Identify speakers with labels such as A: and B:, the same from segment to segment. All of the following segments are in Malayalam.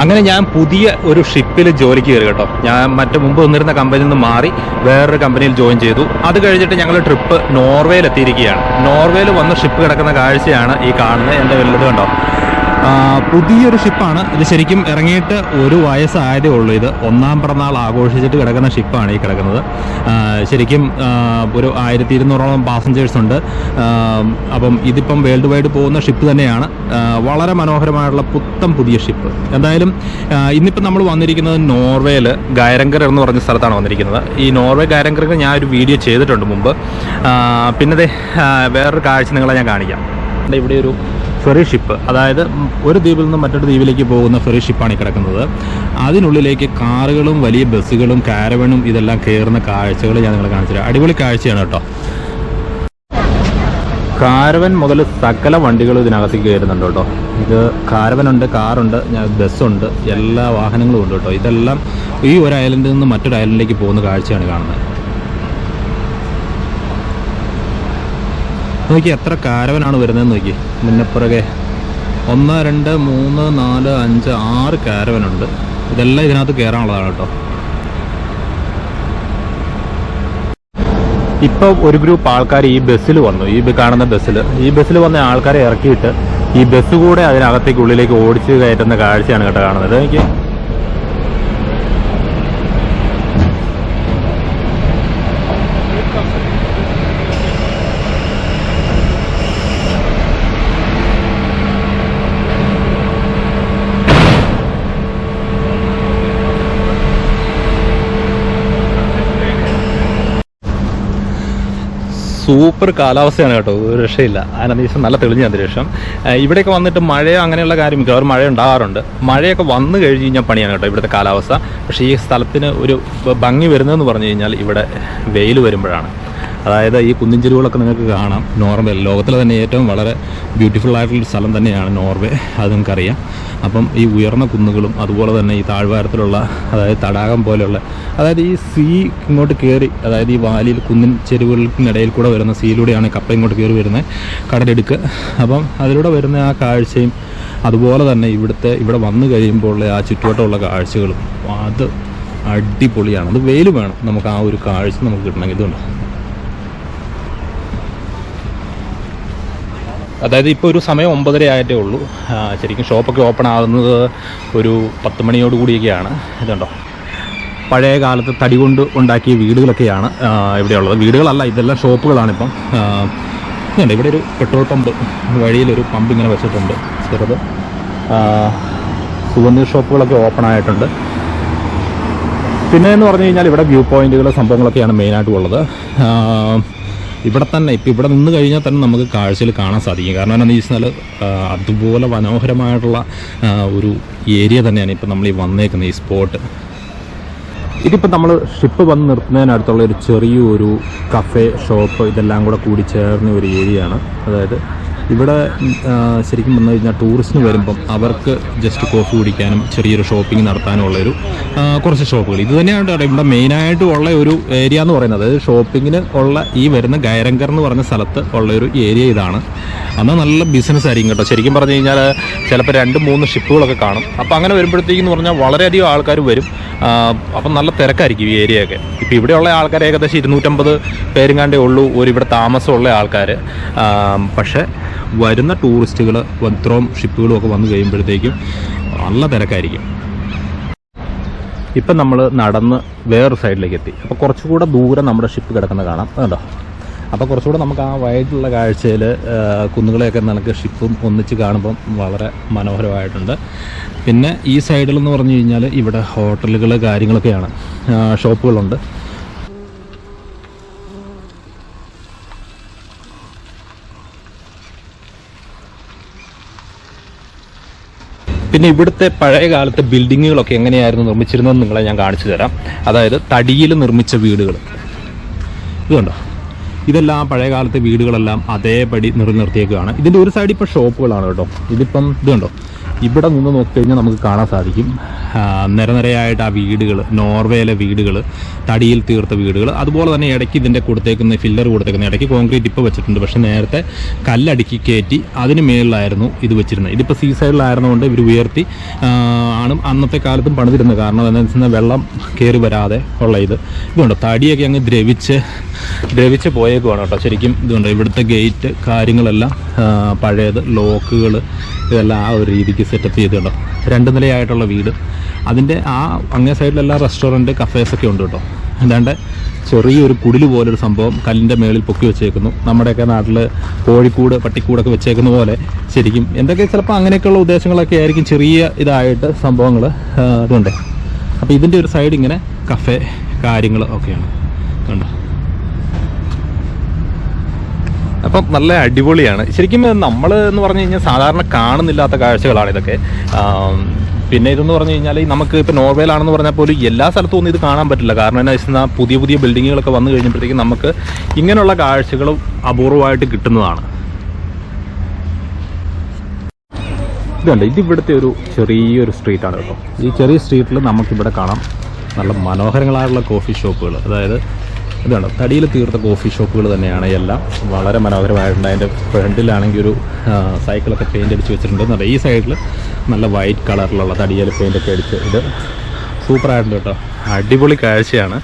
A: അങ്ങനെ ഞാൻ പുതിയ ഒരു ഷിപ്പിൽ ജോലിക്ക് കയറി കേട്ടോ. ഞാൻ മറ്റു മുമ്പ് വന്നിരുന്ന കമ്പനിയിൽ നിന്ന് മാറി വേറൊരു കമ്പനിയിൽ ജോയിൻ ചെയ്തു. അത് കഴിഞ്ഞിട്ട് ഞങ്ങൾ ട്രിപ്പ് നോർവേയിൽ എത്തിയിരിക്കുകയാണ്. നോർവേയിൽ വന്ന് ഷിപ്പ് കിടക്കുന്ന കാഴ്ചയാണ് ഈ കാണുന്നത്. എന്റെ വലുത് കണ്ടോ? പുതിയൊരു ഷിപ്പാണ് ഇത് ശരിക്കും ഇറങ്ങിയിട്ട് ഒരു വയസ്സായതേ ഉള്ളൂ. ഇത് ഒന്നാം പിറന്നാൾ ആഘോഷിച്ചിട്ട് കിടക്കുന്ന ഷിപ്പാണ് ഈ കിടക്കുന്നത്. ശരിക്കും ഒരു ആയിരത്തി ഇരുന്നൂറോളം പാസഞ്ചേഴ്സ് ഉണ്ട് അപ്പം ഇതിപ്പം വേൾഡ് വൈഡ് പോകുന്ന ഷിപ്പ് തന്നെയാണ്. വളരെ മനോഹരമായിട്ടുള്ള പുത്തം പുതിയ ഷിപ്പ് എന്തായാലും ഇന്നിപ്പം നമ്മൾ വന്നിരിക്കുന്നത് നോർവേയിൽ ഗൈരങ്കർ എന്ന് പറഞ്ഞ സ്ഥലത്താണ് വന്നിരിക്കുന്നത്. ഈ നോർവേ ഗൈരങ്കർക്ക് ഞാൻ ഒരു വീഡിയോ ചെയ്തിട്ടുണ്ട് മുമ്പ്. പിന്നെ വേറൊരു കാഴ്ച നിങ്ങളെ ഞാൻ കാണിക്കാം. ഇവിടെ ഒരു ഫെറി ഷിപ്പ് അതായത് ഒരു ദ്വീപിൽ നിന്ന് മറ്റൊരു ദ്വീപിലേക്ക് പോകുന്ന ഫെറി ഷിപ്പാണ് ഈ കിടക്കുന്നത്. അതിനുള്ളിലേക്ക് കാറുകളും വലിയ ബസ്സുകളും കാരവണും ഇതെല്ലാം കയറുന്ന കാഴ്ചകൾ ഞാൻ നിങ്ങളെ കാണിച്ചു തരാം. അടിപൊളി കാഴ്ചയാണ് കേട്ടോ. കാരവൻ മുതൽ സകല വണ്ടികളും ഇതിനകത്തേക്ക് കയറുന്നുണ്ട് കേട്ടോ. ഇത് കാരവനുണ്ട് കാറുണ്ട് ബസ്സുണ്ട് എല്ലാ വാഹനങ്ങളും ഉണ്ട് കേട്ടോ. ഇതെല്ലാം ഈ ഒരു ഐലൻഡിൽ നിന്ന് മറ്റൊരു ഐലൻഡിലേക്ക് പോകുന്ന കാഴ്ചയാണ് കാണുന്നത്. നോക്കി എത്ര കാരവനാണ് വരുന്നതെന്ന് നോക്കി മുന്നപ്പുറകെ ഒന്ന് രണ്ട് മൂന്ന് നാല് അഞ്ച് ആറ് കാരവനുണ്ട്. ഇതെല്ലാം ഇതിനകത്ത് കയറാനുള്ളതാണ് കേട്ടോ. ഇപ്പോൾ ഒരു ഗ്രൂപ്പ് ആൾക്കാർ ഈ ബസ്സിൽ വന്നു. ഈ കാണുന്ന ബസ്സിൽ. ഈ ബസ്സിൽ വന്ന ആൾക്കാരെ ഇറക്കിയിട്ട് ഈ ബസ് കൂടെ അതിനകത്തേക്ക് ഉള്ളിലേക്ക് ഓടിച്ച് കയറ്റുന്ന കാഴ്ചയാണ് കേട്ടോ കാണുന്നത്. എനിക്ക് സൂപ്പർ കാലാവസ്ഥയാണ് കേട്ടോ. ഒരു രക്ഷയില്ല. അതിനന്തരീക്ഷം നല്ല തെളിഞ്ഞ അന്തരീക്ഷം. ഇവിടെയൊക്കെ വന്നിട്ട് മഴയോ അങ്ങനെയുള്ള കാര്യം അവർ മഴ ഉണ്ടാകാറുണ്ട്. മഴയൊക്കെ വന്നു കഴിഞ്ഞ് കഴിഞ്ഞാൽ പണിയാണ് കേട്ടോ ഇവിടുത്തെ കാലാവസ്ഥ. പക്ഷേ ഈ സ്ഥലത്തിന് ഒരു ഭംഗി വരുന്നതെന്ന് പറഞ്ഞു കഴിഞ്ഞാൽ ഇവിടെ വെയിൽ വരുമ്പോഴാണ്. അതായത് ഈ കുന്നിൻ ചെരുവുകളൊക്കെ നിങ്ങൾക്ക് കാണാം. നോർവേ ലോകത്തിലെ തന്നെ ഏറ്റവും വളരെ ബ്യൂട്ടിഫുൾ ആയിട്ടുള്ള സ്ഥലം തന്നെയാണ് നോർവേ. അത് നിങ്ങൾക്കറിയാം. അപ്പം ഈ ഉയർന്ന കുന്നുകളും അതുപോലെ തന്നെ ഈ താഴ്വാരത്തിലുള്ള അതായത് തടാകം പോലെയുള്ള അതായത് ഈ സീ ഇങ്ങോട്ട് കയറി അതായത് ഈ വാലിയിൽ കുന്നിൻ ചെരുവുകൾക്കിടയിൽ കൂടെ വരുന്ന സീയിലൂടെയാണ് കപ്പ ഇങ്ങോട്ട് കയറി വരുന്നത്. കടലെടുക്ക്. അപ്പം അതിലൂടെ വരുന്ന ആ കാഴ്ചയും അതുപോലെ തന്നെ ഇവിടുത്തെ ഇവിടെ വന്നു കഴിയുമ്പോൾ ഉള്ള ആ ചുറ്റുവട്ടമുള്ള കാഴ്ചകളും അത് അടിപൊളിയാണ്. അത് വെയിൽ വേണം. നമുക്ക് ആ ഒരു കാഴ്ച നമുക്ക് കിട്ടണമെങ്കിൽ ഇതുണ്ട്. അതായത് ഇപ്പോൾ ഒരു സമയം ഒമ്പതര ആയിട്ടേ ഉള്ളൂ. ശരിക്കും ഷോപ്പൊക്കെ ഓപ്പൺ ആകുന്നത് ഒരു പത്ത് മണിയോട് കൂടിയൊക്കെയാണ്. ഇതുണ്ടോ? പഴയ കാലത്ത് തടി കൊണ്ട് ഉണ്ടാക്കിയ വീടുകളൊക്കെയാണ് ഇവിടെയുള്ളത്. വീടുകളല്ല ഇതെല്ലാം ഷോപ്പുകളാണിപ്പം ഇതുണ്ട്. ഇവിടെ ഒരു പെട്രോൾ പമ്പ് വഴിയിലൊരു പമ്പ് ഇങ്ങനെ വെച്ചിട്ടുണ്ട്. ചെറുത്. സുഗന്ധി ഷോപ്പുകളൊക്കെ ഓപ്പൺ ആയിട്ടുണ്ട്. പിന്നെ എന്ന് പറഞ്ഞു കഴിഞ്ഞാൽ ഇവിടെ വ്യൂ പോയിന്റുകൾ സംഭവങ്ങളൊക്കെയാണ് മെയിനായിട്ടും ഉള്ളത് ആ, ഇവിടെ തന്നെ ഇപ്പം ഇവിടെ നിന്ന് കഴിഞ്ഞാൽ തന്നെ നമുക്ക് കാഴ്ചയിൽ കാണാൻ സാധിക്കും. കാരണം എന്താണെന്ന് വെച്ചാൽ അതുപോലെ മനോഹരമായിട്ടുള്ള ഒരു ഏരിയ തന്നെയാണ് ഇപ്പം നമ്മൾ ഈ വന്നേക്കുന്നത് ഈ സ്പോട്ട് ഇതിപ്പോൾ നമ്മൾ ഷിപ്പ് വന്ന് നിർത്തുന്നതിനടുത്തുള്ള ഒരു ചെറിയൊരു കഫേ ഷോപ്പ് ഇതെല്ലാം കൂടെ കൂടി ചേർന്ന ഒരു ഏരിയയാണ് അതായത് ഇവിടെ ശരിക്കും വന്നു കഴിഞ്ഞാൽ ടൂറിസ്റ്റിന് വരുമ്പം അവർക്ക് ജസ്റ്റ് കോഫി കുടിക്കാനും ചെറിയൊരു ഷോപ്പിംഗ് നടത്താനും ഉള്ളൊരു കുറച്ച് ഷോപ്പുകൾ ഇത് തന്നെയാണ് ഇവിടെ മെയിനായിട്ട് ഉള്ള ഒരു ഏരിയ എന്ന് പറയുന്നത്. ഷോപ്പിങ്ങിന് ഉള്ള ഈ വരുന്ന ഗൈരങ്കർ എന്ന് പറഞ്ഞ സ്ഥലത്ത് ഉള്ള ഒരു ഏരിയ ഇതാണ്. അന്ന് നല്ല ബിസിനസ് ആയിരിക്കും കേട്ടോ. ശരിക്കും പറഞ്ഞു കഴിഞ്ഞാൽ ചിലപ്പോൾ രണ്ട് മൂന്ന് ഷിപ്പുകളൊക്കെ കാണും. അപ്പോൾ അങ്ങനെ വരുമ്പോഴത്തേക്കെന്ന് പറഞ്ഞാൽ വളരെയധികം ആൾക്കാർ വരും. അപ്പം നല്ല തിരക്കായിരിക്കും ഈ ഏരിയയൊക്കെ ഇപ്പോൾ ഇവിടെയുള്ള ആൾക്കാർ ഏകദേശം ഇരുന്നൂറ്റമ്പത് പേരും കണ്ടേ ഉള്ളൂ. ഒരു ഇവിടെ താമസമുള്ള ആൾക്കാർ പക്ഷേ വരുന്ന ടൂറിസ്റ്റുകൾ ഇത്രയും ഷിപ്പുകളും ഒക്കെ വന്നു കഴിയുമ്പോഴത്തേക്കും നല്ല തിരക്കായിരിക്കും. ഇപ്പം നമ്മൾ നടന്ന് വേറൊരു സൈഡിലേക്ക് എത്തി. അപ്പോൾ കുറച്ചുകൂടെ ദൂരം നമ്മുടെ ഷിപ്പ് കിടക്കുന്ന കാണാം. കേട്ടോ അപ്പോൾ കുറച്ചുകൂടെ നമുക്ക് ആ വൈകിട്ടുള്ള കാഴ്ചയിൽ കുന്നുകളെയൊക്കെ നമുക്ക് ഷിപ്പും ഒന്നിച്ച് കാണുമ്പം വളരെ മനോഹരമായിട്ടുണ്ട്. പിന്നെ ഈ സൈഡിൽ എന്ന് പറഞ്ഞു കഴിഞ്ഞാൽ ഇവിടെ ഹോട്ടലുകൾ കാര്യങ്ങളൊക്കെയാണ്. ഷോപ്പുകളുണ്ട്. പിന്നെ ഇവിടുത്തെ പഴയ കാലത്തെ ബിൽഡിങ്ങുകളൊക്കെ എങ്ങനെയായിരുന്നു നിർമ്മിച്ചിരുന്നതെന്ന് നിങ്ങളെ ഞാൻ കാണിച്ചു തരാം. അതായത് തടിയിൽ നിർമ്മിച്ച വീടുകൾ. ഇതുണ്ടോ ഇതെല്ലാം പഴയ കാലത്തെ വീടുകളെല്ലാം അതേപടി നിലനിർത്തിയേക്കുകയാണ് ഇതിന്റെ ഒരു സൈഡ് ഇപ്പോൾ ഷോപ്പുകളാണ് കേട്ടോ. ഇതിപ്പം ഇതുണ്ടോ ഇവിടെ നിന്ന് നോക്കിക്കഴിഞ്ഞാൽ നമുക്ക് കാണാൻ സാധിക്കും. നിരനിരയായിട്ട് ആ വീടുകൾ നോർവേയിലെ വീടുകൾ തടിയിൽ തീർത്ത വീടുകൾ. അതുപോലെ തന്നെ ഇടയ്ക്ക് ഇതിന്റെ കൊടുത്തേക്കുന്ന ഫില്ലർ കൊടുത്തേക്കുന്ന ഇടയ്ക്ക് കോൺക്രീറ്റ് ഇപ്പോൾ വെച്ചിട്ടുണ്ട്. പക്ഷേ നേരത്തെ കല്ലടുക്കി കയറ്റി അതിന് മേളിലായിരുന്നു ഇത് വെച്ചിരുന്നത്. ഇതിപ്പോൾ സീ സൈഡിലായിരുന്നുകൊണ്ട് ഇവർ ഉയർത്തി ആണ് അന്നത്തെ കാലത്തും പണിതിരുന്നത്. കാരണം എന്താണെന്ന് വെച്ചാൽ വെള്ളം കയറി വരാതെ ഉള്ള ഇത്. ഇതുണ്ട്? തടിയൊക്കെ അങ്ങ് ദ്രവിച്ച് ദ്രവിച്ച് പോയേക്കുവാണ് കേട്ടോ. ശരിക്കും ഇതുണ്ട്? ഇവിടുത്തെ ഗേറ്റ് കാര്യങ്ങളെല്ലാം പഴയത് ലോക്കുകൾ ഇതെല്ലാം ആ ഒരു രീതിക്ക് സെറ്റപ്പ് ചെയ്തിട്ടുണ്ടോ? രണ്ട് നിലയായിട്ടുള്ള വീട്. അതിന്റെ ആ അങ്ങേ സൈഡിലെല്ലാം റെസ്റ്റോറന്റ് കഫേസൊക്കെ ഉണ്ട് കേട്ടോ. അല്ലാണ്ട് ചെറിയൊരു കുടിൽ പോലൊരു സംഭവം കല്ലിന്റെ മേളിൽ പൊക്കി വെച്ചേക്കുന്നു. നമ്മുടെയൊക്കെ നാട്ടിൽ കോഴിക്കൂട് പട്ടിക്കൂടൊക്കെ വെച്ചേക്കുന്ന പോലെ ശരിക്കും എന്തൊക്കെ ചിലപ്പോൾ അങ്ങനെയൊക്കെയുള്ള ഉദ്ദേശങ്ങളൊക്കെ ആയിരിക്കും ചെറിയ ഇതായിട്ട് സംഭവങ്ങൾ ഇതുണ്ട്. അപ്പോൾ ഇതിന്റെ ഒരു സൈഡ് ഇങ്ങനെ കഫേ കാര്യങ്ങൾ ഒക്കെയാണ്. കണ്ടോ? അപ്പം നല്ല അടിപൊളിയാണ്. ശരിക്കും നമ്മൾ എന്ന് പറഞ്ഞു കഴിഞ്ഞാൽ സാധാരണ കാണുന്നില്ലാത്ത കാഴ്ചകളാണ് ഇതൊക്കെ. പിന്നെ ഇതെന്ന് പറഞ്ഞു കഴിഞ്ഞാൽ നമുക്ക് ഇപ്പോൾ നോർവേലാണെന്ന് പറഞ്ഞാൽ പോലും എല്ലാ സ്ഥലത്തും ഒന്നും ഇത് കാണാൻ പറ്റില്ല. കാരണം എന്നാ വെച്ചാൽ പുതിയ പുതിയ ബിൽഡിങ്ങുകളൊക്കെ വന്നു കഴിഞ്ഞപ്പോഴത്തേക്കും നമുക്ക് ഇങ്ങനെയുള്ള കാഴ്ചകളും അപൂർവമായിട്ട് കിട്ടുന്നതാണ്. ഇതുണ്ട്. ഇത് ഇവിടുത്തെ ഒരു ചെറിയൊരു സ്ട്രീറ്റാണ് കേട്ടോ. ഈ ചെറിയ സ്ട്രീറ്റിൽ നമുക്കിവിടെ കാണാം നല്ല മനോഹരങ്ങളായുള്ള കോഫി ഷോപ്പുകൾ. അതായത് ഇതാണ്. തടിയിൽ തീർത്ത കോഫി ഷോപ്പുകൾ തന്നെയാണ് എല്ലാം. വളരെ മനോഹരമായിട്ടുണ്ട് അതിന്റെ ഫ്രണ്ടിലാണെങ്കിൽ ഒരു സൈക്കിളൊക്കെ പെയിന്റ് അടിച്ച് വെച്ചിട്ടുണ്ട്. ഈ സൈഡിൽ നല്ല വൈറ്റ് കളറിലുള്ള തടിയിൽ പെയിന്റൊക്കെ അടിച്ച് ഇത് സൂപ്പറായിട്ടുണ്ട് കേട്ടോ. അടിപൊളി കാഴ്ചയാണ്.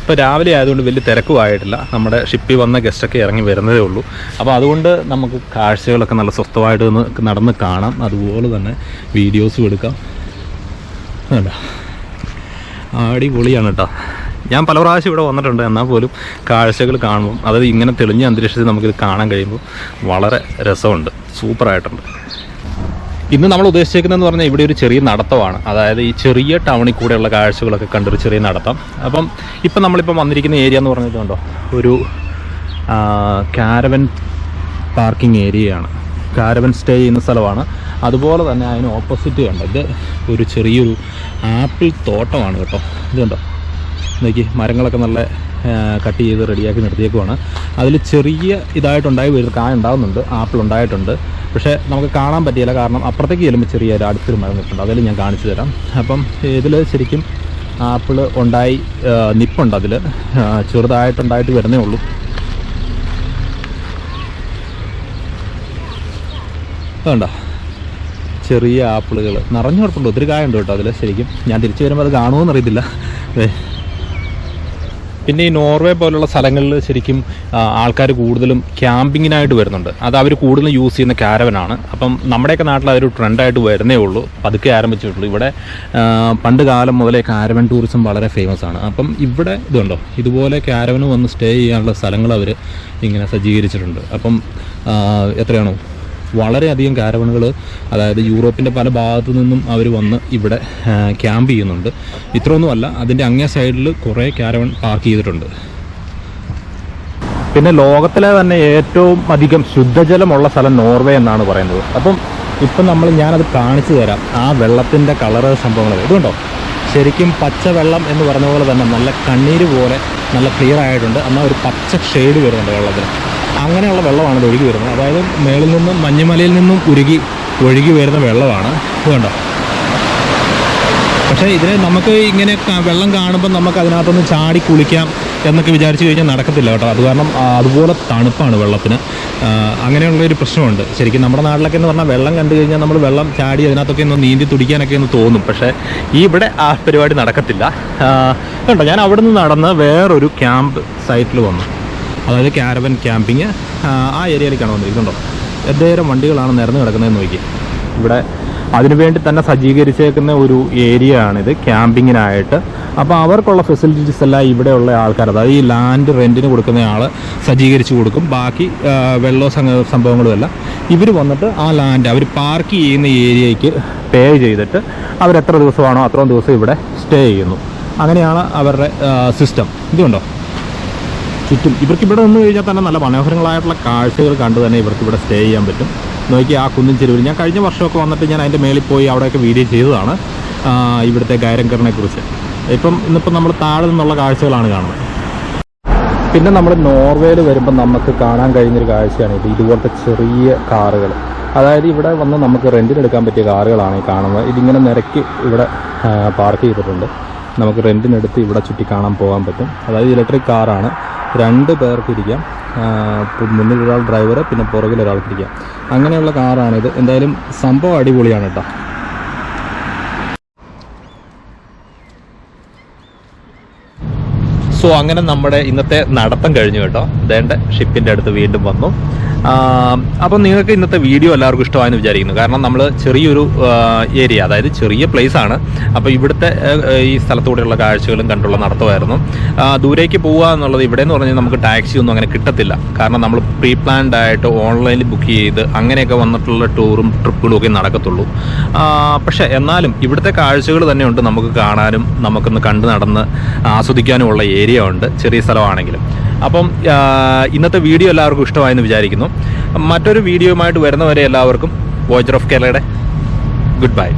A: ഇപ്പോൾ രാവിലെ ആയതുകൊണ്ട് വലിയ തിരക്കും ആയിട്ടില്ല. നമ്മുടെ ഷിപ്പിൽ വന്ന ഗസ്റ്റൊക്കെ ഇറങ്ങി വരുന്നതേ ഉള്ളൂ. അപ്പോൾ അതുകൊണ്ട് നമുക്ക് കാഴ്ചകളൊക്കെ നല്ല സ്വസ്ഥമായിട്ട് നടന്ന് കാണാം. അതുപോലെ തന്നെ വീഡിയോസും എടുക്കാം. അടിപൊളിയാണ് കേട്ടോ. ഞാൻ പല പ്രാവശ്യം ഇവിടെ വന്നിട്ടുണ്ട്. എന്നാൽ പോലും കാഴ്ചകൾ കാണുമ്പം അതായത് ഇങ്ങനെ തെളിഞ്ഞ അന്തരീക്ഷത്തിൽ നമുക്കിത് കാണാൻ കഴിയുമ്പോൾ വളരെ രസമുണ്ട്. സൂപ്പറായിട്ടുണ്ട് ഇന്ന് നമ്മൾ ഉദ്ദേശിച്ചേക്കുന്നതെന്ന് പറഞ്ഞാൽ ഇവിടെ ഒരു ചെറിയ നടത്തമാണ്. അതായത് ഈ ചെറിയ ടൗണിൽ കൂടെയുള്ള കാഴ്ചകളൊക്കെ കണ്ടൊരു ചെറിയ നടത്തം. അപ്പം ഇപ്പം നമ്മളിപ്പം വന്നിരിക്കുന്ന ഏരിയ എന്ന് പറഞ്ഞിട്ടുണ്ടോ ഒരു കാരവൻ പാർക്കിംഗ് ഏരിയയാണ് കാരവൻ സ്റ്റേ ചെയ്യുന്ന സ്ഥലമാണ്. അതുപോലെ തന്നെ അതിന് ഓപ്പോസിറ്റ് കണ്ടോ? ഇത് ഒരു ചെറിയൊരു ആപ്പിൾ തോട്ടമാണ് കേട്ടോ. ഇത് കണ്ടോ? നോക്കി മരങ്ങളൊക്കെ നല്ല കട്ട് ചെയ്ത് റെഡിയാക്കി നിർത്തിയേക്കുവാണ്. അതിൽ ചെറിയ ഇതായിട്ടുണ്ടായി വരുന്ന കായ ഉണ്ടാകുന്നുണ്ട് ആപ്പിൾ ഉണ്ടായിട്ടുണ്ട്. പക്ഷേ നമുക്ക് കാണാൻ പറ്റിയില്ല കാരണം അപ്പുറത്തേക്ക് ചെല്ലുമ്പോൾ ചെറിയ ഒരു അടുത്തൊരു മരം നിൽപ്പുണ്ട്. അതിൽ ഞാൻ കാണിച്ചു തരാം. അപ്പം ഇതിൽ ശരിക്കും ആപ്പിൾ ഉണ്ടായി നിപ്പുണ്ട് അതിൽ ചെറുതായിട്ടുണ്ടായിട്ട് വരുന്നേ ഉള്ളൂ. അതുണ്ടോ ചെറിയ ആപ്പിളുകൾ നിറഞ്ഞു കിടപ്പുണ്ട്. ഒത്തിരി കായുണ്ട് കേട്ടോ അതിൽ ശരിക്കും. ഞാൻ തിരിച്ചു വരുമ്പോൾ അത് കാണുമോ എന്നറിയത്തില്ല. പിന്നെ ഈ നോർവേ പോലുള്ള സ്ഥലങ്ങളിൽ ശരിക്കും ആൾക്കാർ കൂടുതലും ക്യാമ്പിങ്ങിനായിട്ട് വരുന്നുണ്ട്. അത് അവർ കൂടുതലും യൂസ് ചെയ്യുന്ന ക്യാരവനാണ് അപ്പം നമ്മുടെയൊക്കെ നാട്ടിൽ അതൊരു ട്രെൻഡായിട്ട് വരുന്നേ ഉള്ളൂ. പതുക്കെ ആരംഭിച്ചിട്ടുള്ളൂ. ഇവിടെ പണ്ട് കാലം മുതലേ കാരവൻ ടൂറിസം വളരെ ഫേമസ് ആണ്. അപ്പം ഇവിടെ ഇതുണ്ടോ? ഇതുപോലെ ക്യാരവന് വന്ന് സ്റ്റേ ചെയ്യാനുള്ള സ്ഥലങ്ങൾ അവർ ഇങ്ങനെ സജ്ജീകരിച്ചിട്ടുണ്ട്. അപ്പം എത്രയാണോ? വളരെയധികം കാരവണുകൾ അതായത് യൂറോപ്പിന്റെ പല ഭാഗത്തു നിന്നും അവർ വന്ന് ഇവിടെ ക്യാമ്പ് ചെയ്യുന്നുണ്ട്. ഇത്രയൊന്നുമല്ല അതിന്റെ അങ്ങേ സൈഡിൽ കുറേ കാരവൺ പാർക്ക് ചെയ്തിട്ടുണ്ട്. പിന്നെ ലോകത്തിലെ തന്നെ ഏറ്റവും അധികം ശുദ്ധജലമുള്ള സ്ഥലം നോർവേ എന്നാണ് പറയുന്നത്. അപ്പം ഇപ്പം നമ്മൾ ഞാനത് കാണിച്ചു തരാം ആ വെള്ളത്തിന്റെ കളറ് സംഭവങ്ങൾ ഇതുണ്ടോ? ശരിക്കും പച്ച വെള്ളം എന്ന് പറഞ്ഞ പോലെ തന്നെ നല്ല കണ്ണീര് പോലെ നല്ല ക്ലിയർ ആയിട്ടുണ്ട്. എന്നാൽ ഒരു പച്ച ഷെയ്ഡ് വരുന്നുണ്ട് വെള്ളത്തിന്. അങ്ങനെയുള്ള വെള്ളമാണ് ഇത് ഒഴുകി വരുന്നത്. അതായത് മേളിൽ നിന്നും മഞ്ഞുമലയിൽ നിന്നും ഉരുകി ഒഴുകി വരുന്ന വെള്ളമാണ്. വേണ്ട പക്ഷേ ഇതിന് നമുക്ക് ഇങ്ങനെ വെള്ളം കാണുമ്പോൾ നമുക്ക് അതിനകത്തൊന്ന് ചാടി കുളിക്കാം എന്നൊക്കെ വിചാരിച്ചു കഴിഞ്ഞാൽ നടക്കത്തില്ല കേട്ടോ. അത് കാരണം അതുപോലെ തണുപ്പാണ് വെള്ളത്തിന്. അങ്ങനെയുള്ള അങ്ങനെയുള്ളൊരു പ്രശ്നമുണ്ട്. ശരിക്കും നമ്മുടെ നാട്ടിലൊക്കെ എന്ന് പറഞ്ഞാൽ വെള്ളം കണ്ടു കഴിഞ്ഞാൽ നമ്മൾ വെള്ളം ചാടി അതിനകത്തൊക്കെ ഒന്ന് നീന്തി തുടിക്കാനൊക്കെ ഒന്ന് തോന്നും. പക്ഷേ ഈ ഇവിടെ ആ പരിപാടി നടക്കത്തില്ല. കേട്ടോ ഞാൻ അവിടെ നിന്ന് നടന്ന് വേറൊരു ക്യാമ്പ് സൈറ്റിൽ വന്നു. അതായത് ക്യാരവൻ ക്യാമ്പിങ് ആ ഏരിയയിലേക്കാണ് വന്നിരിക്കുന്നുണ്ടോ എന്തേരം വണ്ടികളാണ് നിരന്ന് കിടക്കുന്നതെന്ന് നോക്കി. ഇവിടെ അതിനുവേണ്ടി തന്നെ സജ്ജീകരിച്ചേക്കുന്ന ഒരു ഏരിയ ആണിത് ക്യാമ്പിങ്ങിനായിട്ട് അപ്പോൾ അവർക്കുള്ള ഫെസിലിറ്റീസ് എല്ലാം ഇവിടെയുള്ള ആൾക്കാർ അതായത് ഈ ലാൻഡ് റെന്റിന് കൊടുക്കുന്ന ആൾ സജ്ജീകരിച്ച് കൊടുക്കും. ബാക്കി വെള്ളോ വെള്ളവും സംഗ- സംഭവങ്ങളും ഇവർ വന്നിട്ട് ആ ലാൻഡ് അവർ പാർക്ക് ചെയ്യുന്ന ഏരിയയ്ക്ക് പേ ചെയ്തിട്ട് അവർ എത്ര ദിവസമാണോ അത്രയും ദിവസം ഇവിടെ സ്റ്റേ ചെയ്യുന്നു. അങ്ങനെയാണ് അവരുടെ സിസ്റ്റം ഇതുണ്ടോ ചുറ്റും. ഇവർക്ക് ഇവിടെ നിന്ന് കഴിഞ്ഞാൽ തന്നെ നല്ല മനോഹരങ്ങളായിട്ടുള്ള കാഴ്ചകൾ കണ്ടു തന്നെ ഇവർക്ക് ഇവിടെ സ്റ്റേ ചെയ്യാൻ പറ്റും. നോക്കി ആ കുന്നിൻ ചെരുവിൽ. ഞാൻ കഴിഞ്ഞ വർഷമൊക്കെ വന്നിട്ട് ഞാൻ അതിന്റെ മേളിൽ പോയി അവിടെയൊക്കെ വീഡിയോ ചെയ്തതാണ് ഇവിടുത്തെ ഗൈരങ്കറിനെ കുറിച്ച്. ഇപ്പം ഇന്നിപ്പം നമ്മൾ താഴെ നിന്നുള്ള കാഴ്ചകളാണ് കാണുന്നത്. പിന്നെ നമ്മൾ നോർവേയിൽ വരുമ്പോൾ നമുക്ക് കാണാൻ കഴിഞ്ഞൊരു കാഴ്ചയാണ് ഇത് ഇതുപോലത്തെ ചെറിയ കാറുകൾ. അതായത് ഇവിടെ വന്ന് നമുക്ക് റെന്റിനെടുക്കാൻ പറ്റിയ കാറുകളാണ് ഈ കാണുന്നത്. ഇതിങ്ങനെ നിരക്ക് ഇവിടെ പാർക്ക് ചെയ്തിട്ടുണ്ട്. നമുക്ക് റെന്റിനെടുത്ത് ഇവിടെ ചുറ്റി കാണാൻ പോകാൻ പറ്റും. അതായത് ഇലക്ട്രിക് കാറാണ് രണ്ട് പേർക്കിരിക്കാം മുന്നിൽ ഒരാൾ ഡ്രൈവർ പിന്നെ പുറകിൽ ഒരാൾക്ക് ഇരിക്കാം അങ്ങനെയുള്ള ഇത് എന്തായാലും സംഭവം അടിപൊളിയാണ് കേട്ടോ സോ അങ്ങനെ നമ്മുടെ ഇന്നത്തെ നടത്തം കഴിഞ്ഞു കേട്ടോ. ദേണ്ട ഷിപ്പിന്റെ അടുത്ത് വീണ്ടും വന്നു. അപ്പം നിങ്ങൾക്ക് ഇന്നത്തെ വീഡിയോ എല്ലാവർക്കും ഇഷ്ടമായെന്ന് വിചാരിക്കുന്നു. കാരണം നമ്മൾ ചെറിയൊരു ഏരിയ അതായത് ചെറിയ പ്ലേസ് ആണ്. അപ്പോൾ ഇവിടുത്തെ ഈ സ്ഥലത്തൂടെയുള്ള കാഴ്ചകളും കണ്ടുള്ള നടത്തുമായിരുന്നു. ദൂരേക്ക് പോവുക എന്നുള്ളത് ഇവിടെ എന്ന് പറഞ്ഞാൽ നമുക്ക് ടാക്സി ഒന്നും അങ്ങനെ കിട്ടത്തില്ല. കാരണം നമ്മൾ പ്രീ പ്ലാൻഡ് ആയിട്ട് ഓൺലൈനിൽ ബുക്ക് ചെയ്ത് അങ്ങനെയൊക്കെ വന്നിട്ടുള്ള ടൂറും ട്രിപ്പുകളും ഒക്കെ നടക്കത്തുള്ളൂ. പക്ഷേ എന്നാലും ഇവിടുത്തെ കാഴ്ചകൾ തന്നെയുണ്ട് നമുക്ക് കാണാനും നമുക്കൊന്ന് കണ്ടു നടന്ന് ആസ്വദിക്കാനുമുള്ള ഏരിയ ഉണ്ട്. ചെറിയ സ്ഥലമാണെങ്കിലും. അപ്പം ഇന്നത്തെ വീഡിയോ എല്ലാവർക്കും ഇഷ്ടമായെന്ന് വിചാരിക്കുന്നു. മറ്റൊരു വീഡിയോയുമായിട്ട് വരുന്നവരെ എല്ലാവർക്കും വോയിച്ചർ ഓഫ് കേരളയുടെ ഗുഡ് ബൈ